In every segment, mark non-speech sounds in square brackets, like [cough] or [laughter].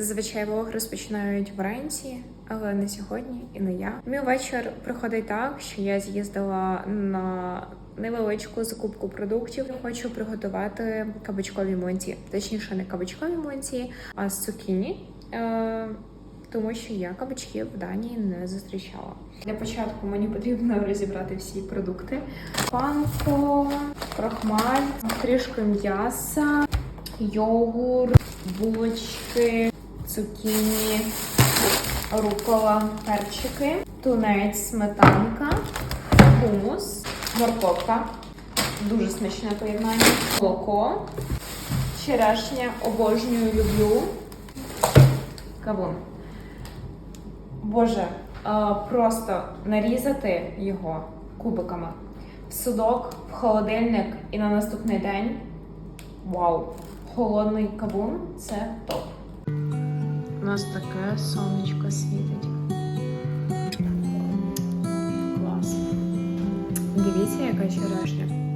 Зазвичай влог розпочинають вранці, але не сьогодні і не я. Мій вечір проходить так, що я з'їздила на невеличку закупку продуктів. Хочу приготувати кабачкові млинці. Точніше, не кабачкові млинці, а з цукіні. Е- тому що я кабачків в Данії не зустрічала. Для початку мені потрібно розібрати всі продукти: панко, крохмаль, трішки м'яса, йогурт, булочки, цукіні, рукола, перчики, тунець, сметанка, хумус, морковка. Дуже смачне поєднання, молоко, черешня, обожнюю, люблю. Кавун. Боже, просто нарізати його кубиками в судок, в холодильник і на наступний день. Вау! Холодний кавун це топ. У нас таке сонечко світить. Класно. Дивіться, яка черешня.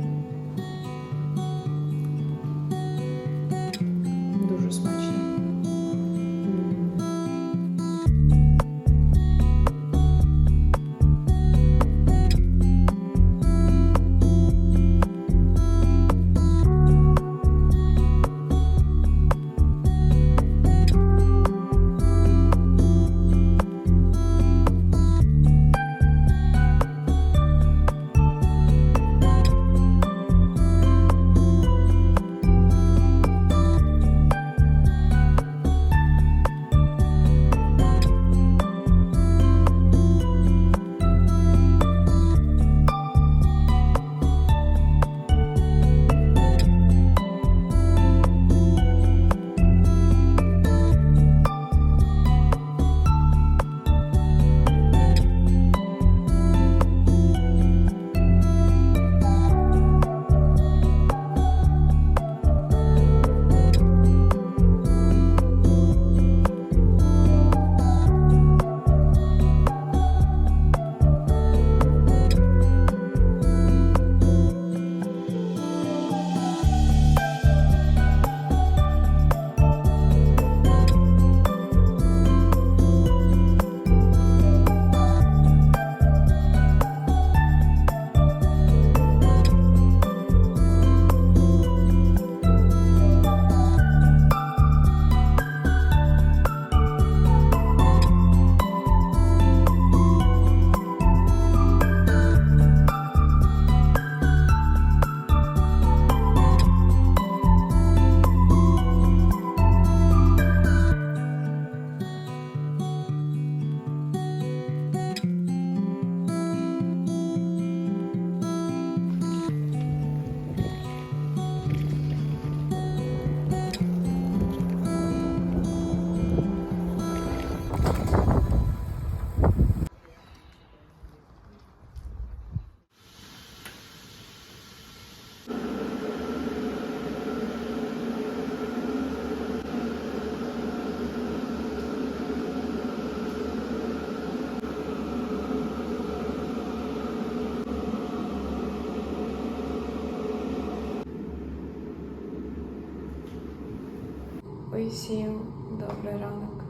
Усім добрий ранок.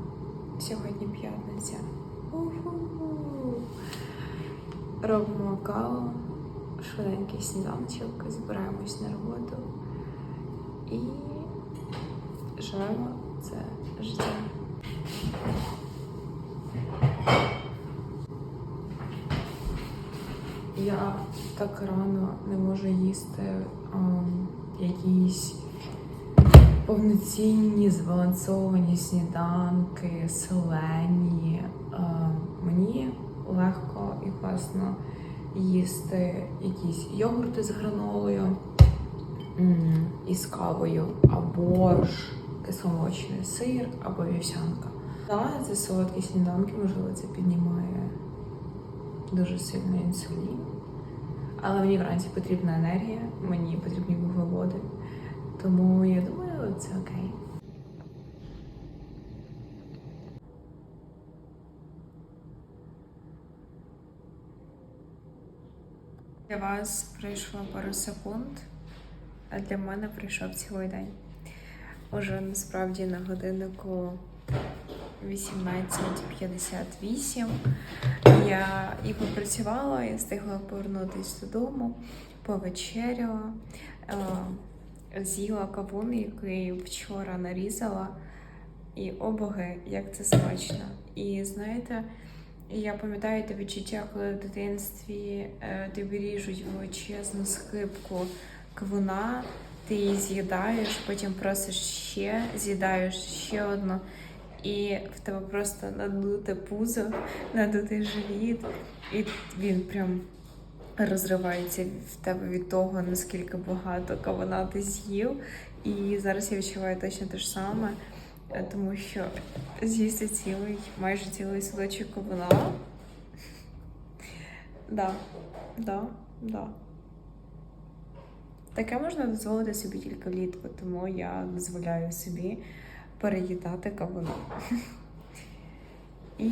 Сьогодні п'ятниця. Робимо каву, швиденький сніданочок, збираємось на роботу і живемо це життя. Я так рано не можу їсти ем, якісь повноцінні, збалансовані сніданки, селені. Е, мені легко і класно їсти якісь йогурти з гранолою і з кавою, або ж кисломолочний сир, або вівсянка. Так, це солодкі сніданки, можливо, це піднімає дуже сильно інсулін. Але мені вранці потрібна енергія, мені потрібні вуглеводи. Тому я думаю, це окей. Для вас пройшло пару секунд, а для мене прийшов цілий день. Уже насправді на годиннику 18.58. Я і попрацювала, і встигла повернутися додому, повечеряла, е, з'їла кавун, який вчора нарізала. І о боги, як це смачно. І знаєте, я пам'ятаю те відчуття, коли в дитинстві е, тобі ріжуть величезну скипку кавуна, ти її з'їдаєш, потім просиш ще, з'їдаєш ще одну, і в тебе просто надуте пузо, надутий живіт, і він прям розривається в тебе від того, наскільки багато кавуна ти з'їв. І зараз я відчуваю точно те ж саме, е, тому що з'їсти цілий, майже цілий садочок кавуна. Да, да, да. Таке можна дозволити собі тільки влітку, тому я дозволяю собі переїдати кавуна. І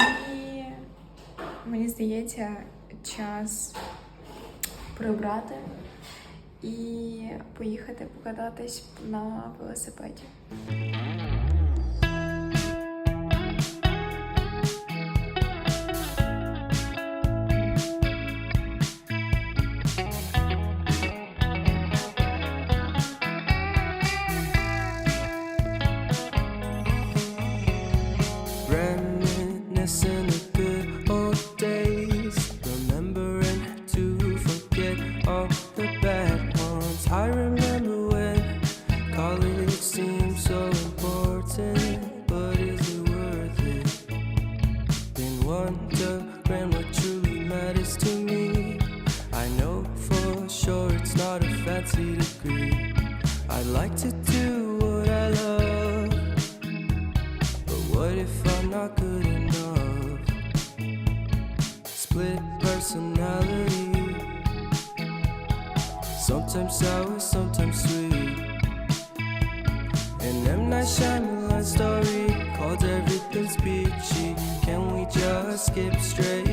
мені здається, час прибрати і поїхати покататись на велосипеді. Fancy degree. I'd like to do what I love. But what if I'm not good enough? Split personality. Sometimes sour, sometimes sweet. An M. Night Shyamalan story called Everything's Peachy. Can we just skip straight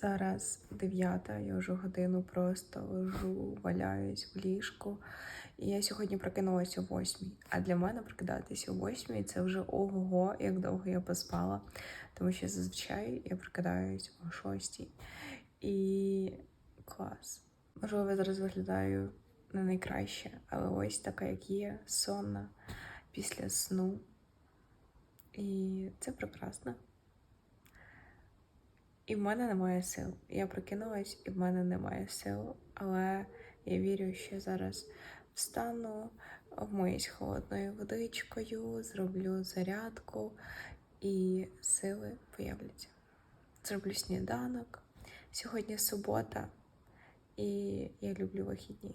Зараз дев'ята, я вже годину просто лежу, валяюсь в ліжку. І я сьогодні прокинулася о восьмій. А для мене прокидатися о восьмій це вже ого, як довго я поспала. Тому що зазвичай я прокидаюсь о шостій. І клас. Можливо, я зараз виглядаю не найкраще, але ось така, як є, сонна після сну. І це прекрасно. І в мене немає сил. Я прокинулась, і в мене немає сил. Але я вірю, що зараз встану, вмиюсь холодною водичкою, зроблю зарядку, і сили появляться. Зроблю сніданок. Сьогодні субота, і я люблю вихідні.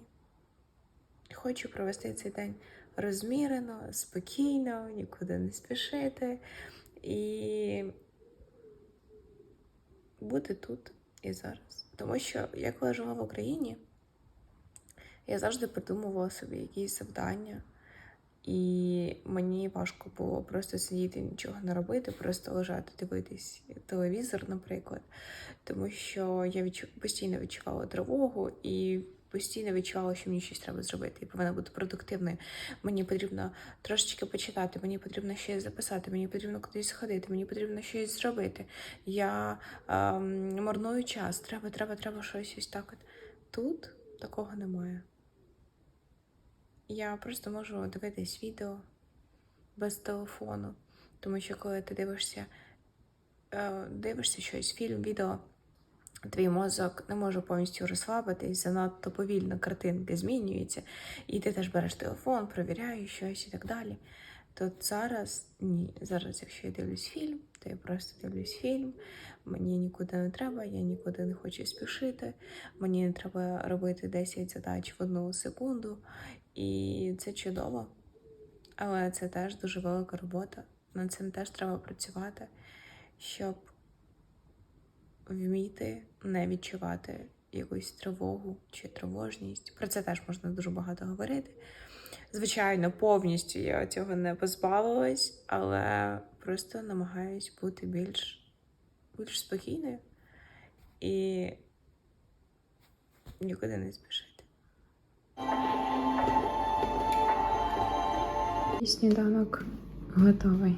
Хочу провести цей день розмірено, спокійно, нікуди не спішити. І бути тут і зараз. Тому що я коли жила в Україні, я завжди придумувала собі якісь завдання, і мені важко було просто сидіти, нічого не робити, просто лежати, дивитись телевізор, наприклад. Тому що я відчу... постійно відчувала тривогу і постійно відчувала, що мені щось треба зробити. І повинна бути продуктивною. Мені потрібно трошечки почитати, мені потрібно щось записати, мені потрібно кудись сходити, мені потрібно щось зробити. Я ем, марную час, треба, треба, треба щось ось так. От. Тут такого немає. Я просто можу дивитись відео без телефону, тому що коли ти дивишся, е, дивишся щось, фільм, відео, твій мозок не може повністю розслабитись, занадто повільно картинки змінюються, і ти теж береш телефон, провіряєш щось і так далі. То зараз ні. Зараз, якщо я дивлюсь фільм, то я просто дивлюсь фільм. Мені нікуди не треба, я нікуди не хочу спішити. Мені не треба робити 10 задач в одну секунду. І це чудово. Але це теж дуже велика робота. Над цим теж треба працювати, щоб вміти не відчувати якусь тривогу чи тривожність. Про це теж можна дуже багато говорити. Звичайно, повністю я цього не позбавилась, але просто намагаюсь бути більш, більш спокійною і нікуди не спішити. І сніданок готовий.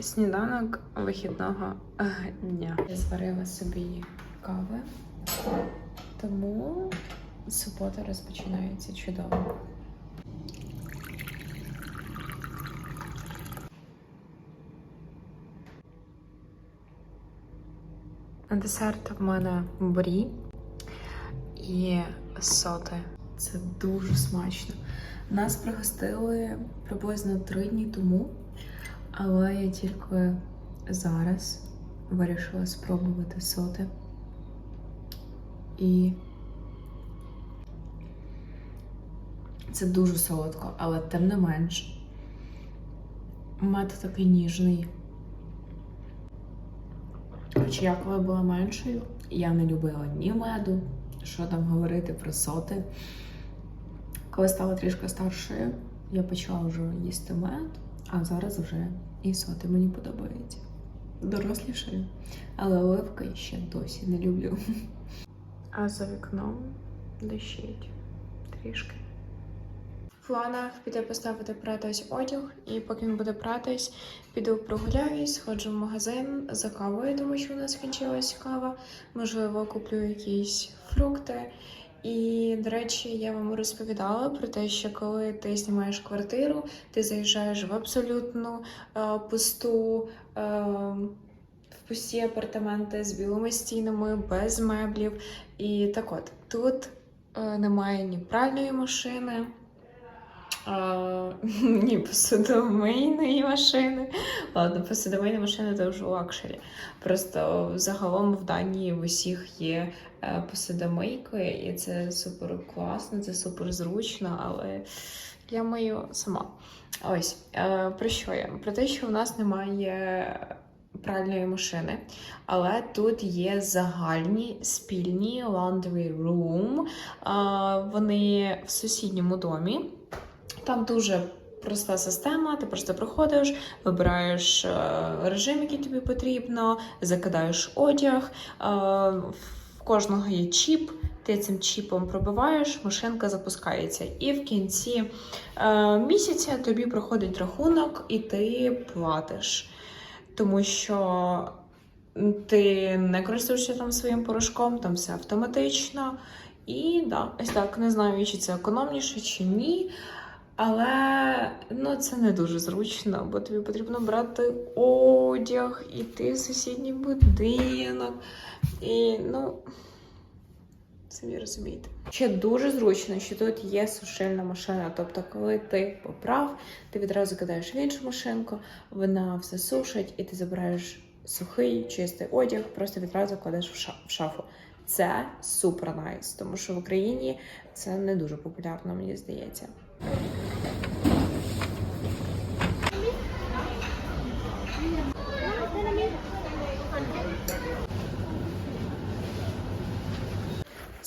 Сніданок вихідного е, дня. Я зварила собі кави, тому субота розпочинається чудово. Десерт в мене брі і соти. Це дуже смачно. Нас пригостили приблизно три дні тому, але я тільки зараз вирішила спробувати соти. І це дуже солодко, але тим не менш. Мед такий ніжний. Хоча я коли була меншою, я не любила ні меду, що там говорити про соти. Коли стала трішки старшою, я почала вже їсти мед, а зараз вже і соти мені подобаються. Дорослішаю, але оливки ще досі не люблю. А за вікном дощить трішки. В планах піде поставити пратись одяг, і поки він буде пратись, піду прогуляюсь, сходжу в магазин за кавою, тому що у нас скінчилась кава. Можливо, куплю якісь фрукти. І, до речі, я вам розповідала про те, що коли ти знімаєш квартиру, ти заїжджаєш в абсолютно е, пусту. Е, в пусті апартаменти з білими стінами, без меблів. І так от, тут е, немає ні пральної машини, [laughs] ні посудомийної машини. Ладно, посудомийна машина це вже лакшері. Просто загалом в Данії в усіх є е, посудомийки, і це супер класно, це супер зручно, але я мию сама. Ось е, про що я? Про те, що у нас немає пральної машини, але тут є загальні спільні laundry room. Вони в сусідньому домі. Там дуже проста система. Ти просто приходиш, вибираєш е, режим, який тобі потрібно, закидаєш одяг. е, В кожного є чіп. Ти цим чіпом пробиваєш, машинка запускається. І в кінці е, місяця тобі приходить рахунок, і ти платиш. Тому що ти не користуєшся там своїм порошком, там все автоматично. І да, ось так не знаю, чи це економніше, чи ні. Але ну, це не дуже зручно, бо тобі потрібно брати одяг, іти в сусідній будинок. І ну, самі розумієте. Ще дуже зручно, що тут є сушильна машина. Тобто, коли ти поправ, ти відразу кидаєш в іншу машинку, вона все сушить, і ти забираєш сухий, чистий одяг, просто відразу кладеш в шафу. Це супер найс, тому що в Україні це не дуже популярно, мені здається.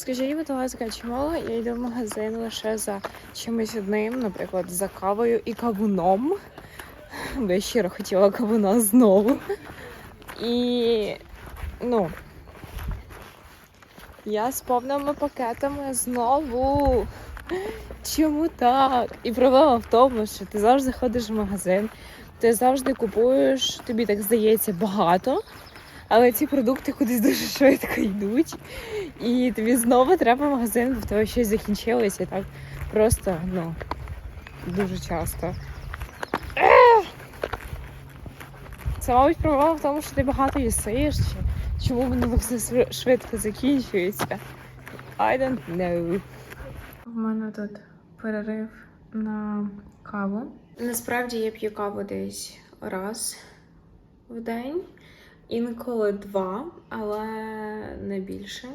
Скажіть, будь ласка, чому я йду в магазин лише за чимось одним, наприклад, за кавою і кавуном? Бо я щиро хотіла кавуна знову. І ну. Я з повними пакетами знову. Чому так? І проблема в тому, що ти завжди ходиш в магазин, ти завжди купуєш, тобі так здається, багато, але ці продукти кудись дуже швидко йдуть. І тобі знову треба магазин, бо в тебе щось закінчилось, і так просто, ну, дуже часто. Це, мабуть, проблема в тому, що ти багато їсиш, чи чому так все швидко закінчується. I don't know. В мене тут перерив на каву. Насправді я п'ю каву десь раз в день, інколи два, але не більше.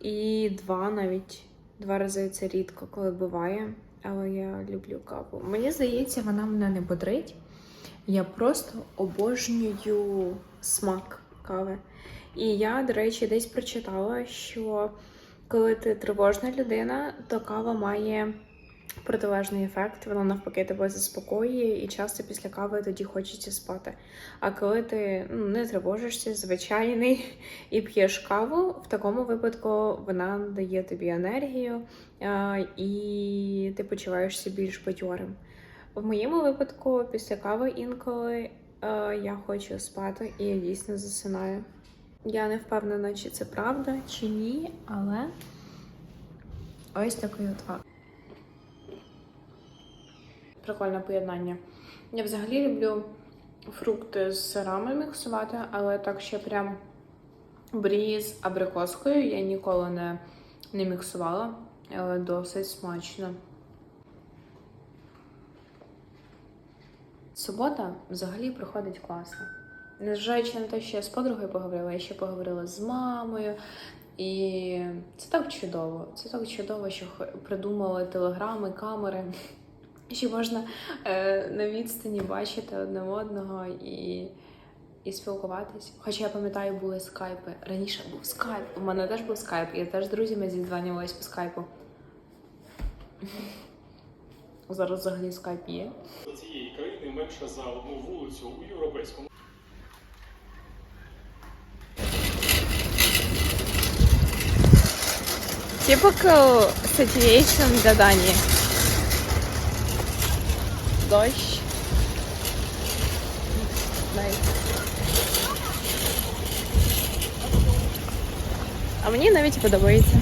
І два навіть два рази це рідко, коли буває. Але я люблю каву. Мені здається, вона мене не бодрить. Я просто обожнюю смак кави. І я, до речі, десь прочитала, що Коли ти тривожна людина, то кава має протилежний ефект. Вона навпаки тебе заспокоює, і часто після кави тоді хочеться спати. А коли ти ну, не тривожишся, звичайний [laughs] і п'єш каву, в такому випадку вона дає тобі енергію і ти почуваєшся більш бадьорим. В моєму випадку, після кави інколи я хочу спати і я дійсно засинаю. Я не впевнена, чи це правда, чи ні, але ось такий от факт. Прикольне поєднання. Я взагалі люблю фрукти з сирами міксувати, але так ще прям брі з абрикоскою я ніколи не, не міксувала, але досить смачно. Субота взагалі проходить класно. Незважаючи на те, що я з подругою поговорила, я ще поговорила з мамою. І це так чудово. Це так чудово, що придумали телеграми, камери. Що можна е, на відстані бачити одне одного і, і спілкуватись. Хоча я пам'ятаю, були скайпи. Раніше був скайп. У мене теж був скайп, я теж з друзями зідзванювалась по скайпу. [laughs] Зараз взагалі скайп є. цієї країни менша за одну вулицю у європейському Typical situation для Данії. Дощ. А мені навіть подобається.